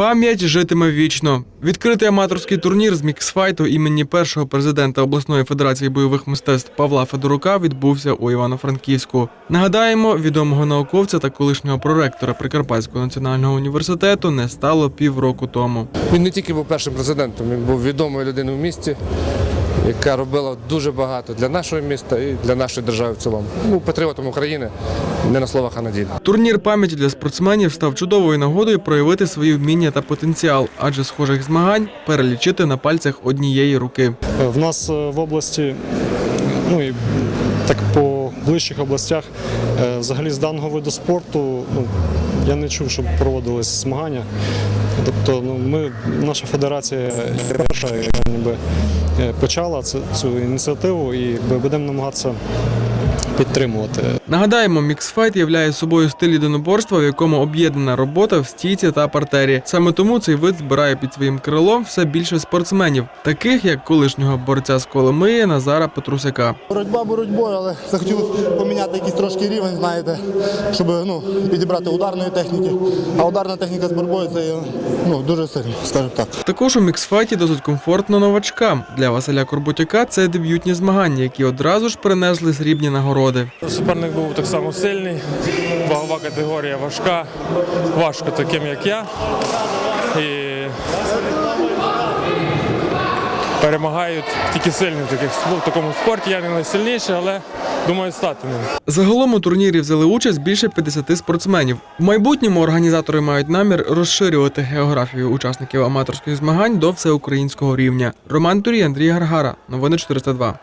Пам'ять житиме вічно. Відкритий аматорський турнір з міксфайту імені першого президента обласної федерації бойових мистецтв Павла Федорука відбувся у Івано-Франківську. Нагадаємо, відомого науковця та колишнього проректора Прикарпатського національного університету не стало півроку тому. Він не тільки був першим президентом, він був відомою людиною в місті, яка робила дуже багато для нашого міста і для нашої держави в цілому. Був патріотом України не на словах, а на ділі. Турнір пам'яті для спортсменів став чудовою нагодою проявити свої вміння та потенціал, адже схожих змагань перелічити на пальцях однієї руки. В нас е, в області, ну і так по ближчих областях, е, взагалі з даного виду спорту, ну, я не чув, щоб проводились змагання. Тобто, ну, ми, наша федерація перша ніби е, почала цю, ініціативу і будемо намагатися підтримувати. Нагадаємо, міксфайт являє собою стиль єдиноборства, в якому об'єднана робота в стійці та партері. Саме тому цей вид збирає під своїм крилом все більше спортсменів, таких як колишнього борця з Коломиї Назара Петрусяка. Боротьба боротьбою, але захотів поміняти якийсь трошки рівень, знаєте, щоб ну, підібрати ударної техніки. А ударна техніка з боротьбою це ну, дуже сильно, скажімо так. Також у міксфайті досить комфортно новачкам. Для Василя Корбутяка це дебютні змагання, які одразу ж принесли срібні нагороди. Суперник був так само сильний, вагова категорія важка, важко таким, як я. І перемагають тільки сильні в, таких, в такому спорті. Я не найсильніший, але думаю стати ним. Загалом у турнірі взяли участь більше 50 спортсменів. В майбутньому організатори мають намір розширювати географію учасників аматорських змагань до всеукраїнського рівня. Роман Турій, Андрій Гаргара. Новини 402.